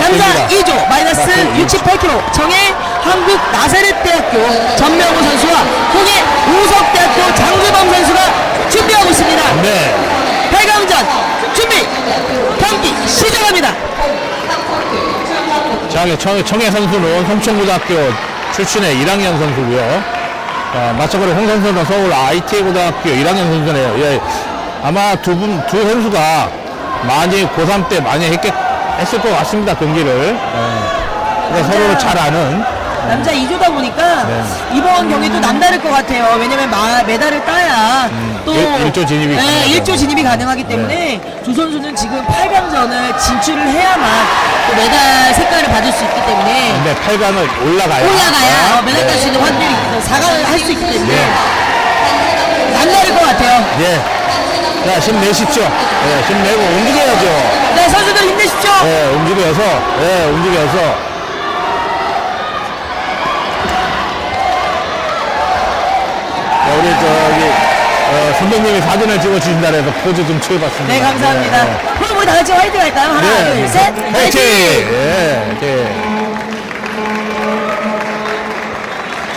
남자 시작됩니다. 2조 마이너스 자, 68kg 정해 한국 나사렛대학교 전명호 선수와 홍해 우석대학교 장규범 선수가 준비하고 있습니다. 네. 8강전 준비 경기 시작합니다. 자, 청, 청해 선수는 성천고등학교 출신의 1학년 선수고요. 자, 마찬가지로 홍 선수는 서울 ITA 고등학교 1학년 선수네요. 예, 아마 두 분, 두 선수가 많이 고3 때 많이 했겠, 했을 것 같습니다, 경기를. 예. 그래서 서로를 잘 아는. 남자 2조다 보니까 네. 이번 경기도 남다를 것 같아요. 왜냐면 마, 메달을 따야 또 일- 일조 진입이 네, 가능하죠. 일조 진입이 가능하기 때문에 두 선수는 지금 8강전을 진출을 해야만 또 메달 색깔을 받을 수 있기 때문에 근데 8강을 올라가야. 올라가야 어, 네. 메달 딸 수 있는 확률이 있고 4강을 할 수 있기 때문에 남다를 것 같아요. 예. 자, 힘내십시오. 예, 힘내고 움직여야죠. 네, 선수들 힘내십시오. 예, 움직여서, 예, 움직여서. 자, 우리 저기, 어, 선배님이 사진을 찍어주신다 그래서 포즈 좀 취해봤습니다. 네, 감사합니다. 네, 그럼 우리 다 같이 화이팅 할까요? 하나, 네. 둘, 셋, 화이팅! 화이팅! 예, 예.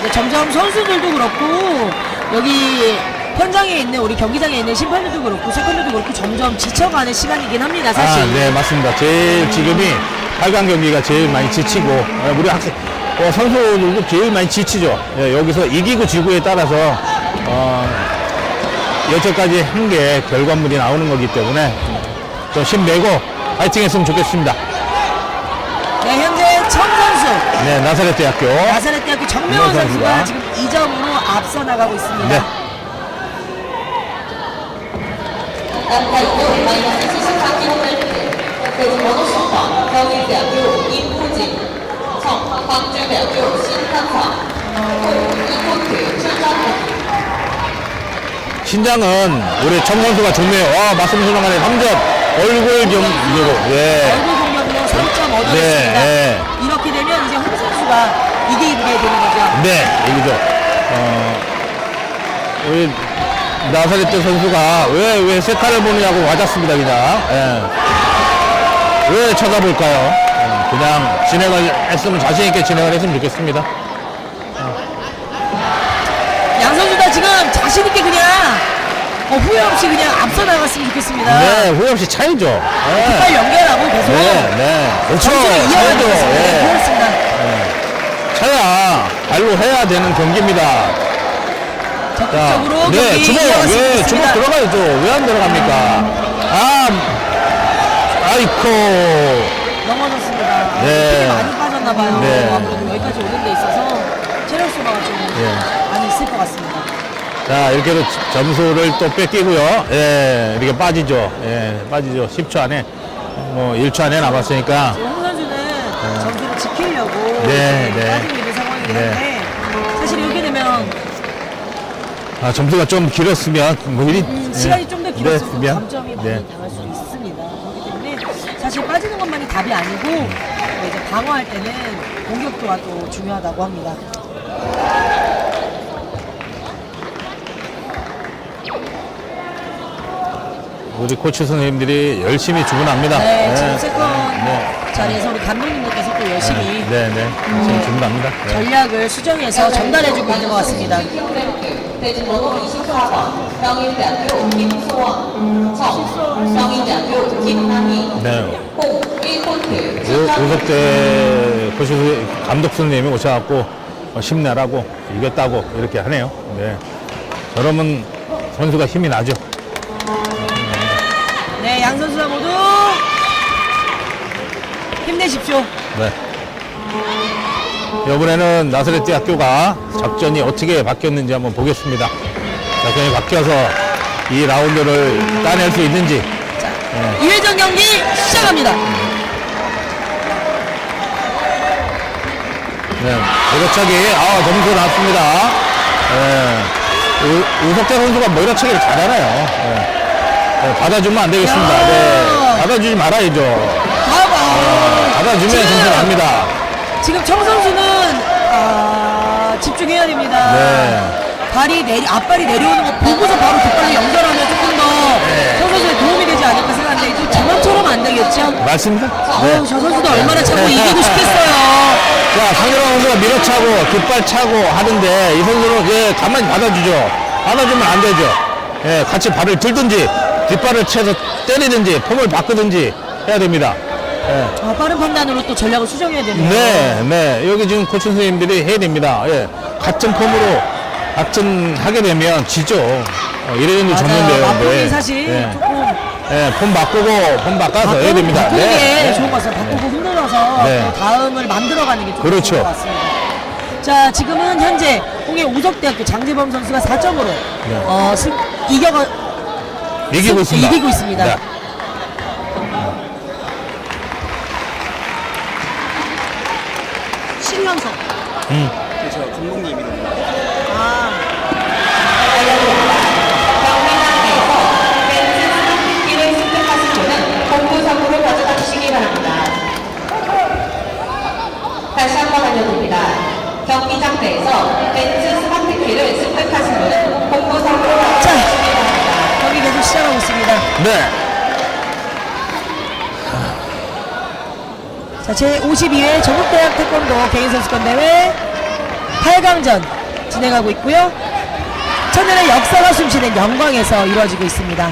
네, 점점 선수들도 그렇고 여기 현장에 있는 우리 경기장에 있는 심판들도 그렇고 세컨들도 그렇고 점점 지쳐가는 시간이긴 합니다 사실 아, 네, 맞습니다. 제일 지금이 8강 경기가 제일 많이 지치고, 어, 우리 학생, 어, 선수들도 제일 많이 지치죠. 예, 여기서 이기고 지구에 따라서, 어, 여태까지 한 게 결과물이 나오는 거기 때문에 좀 힘내고 파이팅 했으면 좋겠습니다. 네 현재 청 선수 네, 나사렛 대학교. 나사렛 대학교 정명원 정명원 선수가 선수가 지금 2점으로 앞서 나가고 있습니다 네. 남자 2조 마이너스 74kg 그리고 번호수파 경희대학교 임호진 청 광주대학교 신탄사 이코트 출전하기 신장은 우리 청 선수가 좋네요. 와, 말씀 순간에 3점. 얼굴 좀, 이거, 예. 얼굴 공격으로 3점 얻어냈습니다 네, 이렇게 되면 이제 홍 선수가 이기게 되는 거죠 네, 얘기죠. 어, 우리 나사렛 선수가 왜, 왜 세타를 보느냐고 맞았습니다, 그냥. 예. 왜 쳐다볼까요? 예, 그냥 진행을 했으면 자신있게 진행을 했으면 좋겠습니다. 양 선수 다 지금 자신있게 그냥 어, 후회 없이 그냥 앞서 나갔으면 좋겠습니다 네, 후회 없이 차이죠. 예. 빨리 연결하고 계속 네, 네. 그렇죠. 점수를 이어가는 차이죠. 것입니다. 예. 그렇습니다. 차야 발로 해야 되는 경기입니다. 자, 적극적으로 네, 경기 주먹, 왜 주먹. 들어가야죠. 왜 안 들어갑니까? 아, 아이코. 넘어졌습니다. 네. 힘이 많이 빠졌나봐요. 네. 아무래도 여기까지 오는 데 있어서 체력 소모가 좀 예. 많이 있을 것 같습니다. 자, 이렇게도 점수를 또 뺏기고요. 예, 이렇게 빠지죠. 예, 빠지죠. 10초 안에, 뭐, 1초 안에 남았으니까. 지금 홍 선수는 점수를 지키려고 네, 지금 네. 빠지고 있는 상황이긴 네. 한데 아, 점수가 좀 길었으면, 뭐, 이리. 음, 예, 시간이 좀 더 길었으면 네, 감점이 많이 네. 당할 수 있습니다. 그렇기 때문에 사실 빠지는 것만이 답이 아니고 네, 이제 방어할 때는 공격도가 또 중요하다고 합니다. 우리 코치 선생님들이 열심히 주문합니다. 네, 예, 지금 세컨 네. 자리에서 우리 감독님들께서 또 열심히 네, 네. 지금 주문합니다. 네. 전략을 수정해서 전달해주고 있는 것 같습니다. 대진 번호 24번 경희대학교 김소원 청 경희대학교 김남희 네. 홍 1코트 우- 출전 우석대 코치 선생님, 감독 선생님이 오셔갖고 어, 힘내라고 이겼다고 이렇게 하네요. 네. 저러면 선수가 힘이 나죠. 네, 양 선수가 모두 힘내십시오. 네. 이번에는 나사렛 대학교가 작전이 어떻게 바뀌었는지 한번 보겠습니다. 작전이 바뀌어서 이 라운드를 따낼 수 있는지. 자, 2회전 경기 시작합니다. 네. 모래차기, 아, 점수 나왔습니다. 네. 우, 우석대 선수가 모래차기를 잘하나요? 네. 네, 받아주면 안 되겠습니다. 야. 네. 받아주지 말아야죠. 봐봐. 받아주면 점수 납니다. 지금 청 선수는 아, 집중해야 됩니다. 네. 발이 내리 앞발이 내려오는 거 보고서 바로 뒷발로 연결하면 조금 더 네. 청 선수에 도움이 되지 않을까 생각하는데 좀 저번처럼 안 되겠죠? 맞습니다. 어우, 네. 저 선수도 얼마나 자꾸 이기고 싶겠어요. 자, 상대방 선수가 밀어차고 뒷발 차고 하는데 이 선수는 예, 가만히 받아주죠. 받아주면 안 되죠. 예, 같이 발을 들든지 뒷발을 채서 때리든지 폼을 바꾸든지 해야 됩니다. 예. 아, 빠른 판단으로 또 전략을 수정해야 되네요. 네, 네. 여기 지금 코치 선생님들이 해야 됩니다. 예. 같은 폼으로 같은 하게 되면 지죠. 어, 이래저래 맞아요. 졌는데요. 맞불이 사실 예. 조금 예, 폼 바꾸고 폼 바꿔서 해야 바꾸는, 됩니다. 바꾸는 게 네, 네. 좋은 것 같아요. 바꾸고 흔들어서 네. 또 다음을 만들어가는 게좀 그렇죠. 좋은 것 같습니다. 자, 지금은 현재 홍해 우석대학교 장재범 선수가 4점으로 어, 승, 이겨가 이기고 승- 있습니다. 이기고 있습니다. 네. 신연석. 음. 저 감독님 이름 아, 경기장에서 벤츠 스마트키를 습득 하신 분은 본부석으로 가져다 주시기 바랍니다. 다시 한번 알려드립니다. 경기장 내에서 벤츠 스마트키를 습득하신 분은 본부석으로 가져다 자. 주시기 바랍니다. 경기 계속 시작하고 있습니다. 네. 자, 제 52회 전국대학 태권도 개인선수권 대회 8강전 진행하고 있고요. 천년의 역사가 숨쉬는 영광에서 이루어지고 있습니다.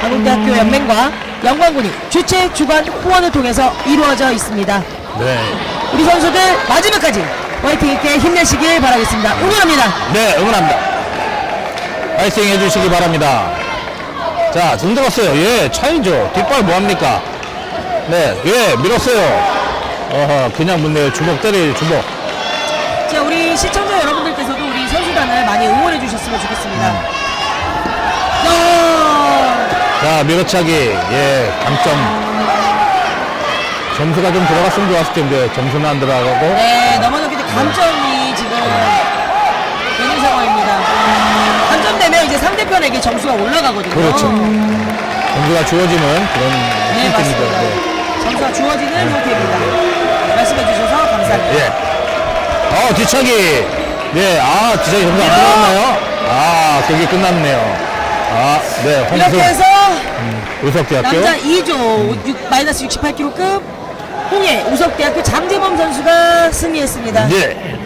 한국대학교 연맹과 영광군이 주최 주관 후원을 통해서 이루어져 있습니다. 네. 우리 선수들 마지막까지 화이팅 있게 힘내시길 바라겠습니다. 응원합니다. 네, 응원합니다. 파이팅 해주시기 바랍니다. 자, 등 들었어요. 예, 차이죠. 뒷발 뭐합니까? 네, 예, 밀었어요. 어허, 그냥 묻네요. 주먹 때려요, 주먹. 자, 우리 시청자 여러분들께서도 우리 선수단을 많이 응원해 주셨으면 좋겠습니다. 어, 자, 밀어차기, 예, 감점. 점수가 좀 들어갔으면 좋았을 텐데, 점수는 안 들어가고. 네, 넘어졌기 때문에 감점이 지금 되는 상황입니다. 감점 되면 이제 상대편에게 점수가 올라가거든요. 그렇죠. 점수가 주어지는 그런 네, 느낌입니다. 맞습니다. 네. 점수가 주어지는 형태입니다. 예. 어, 뒤차기. 네, 아, 뒤차기 점수 안 들어갔나요? 아, 경기 끝났네요. 아, 네, 이렇게 해서 의석대학교. 남자 2조 6, 마이너스 68kg급 홍해 우석대학교 장재범 선수가 승리했습니다. 예.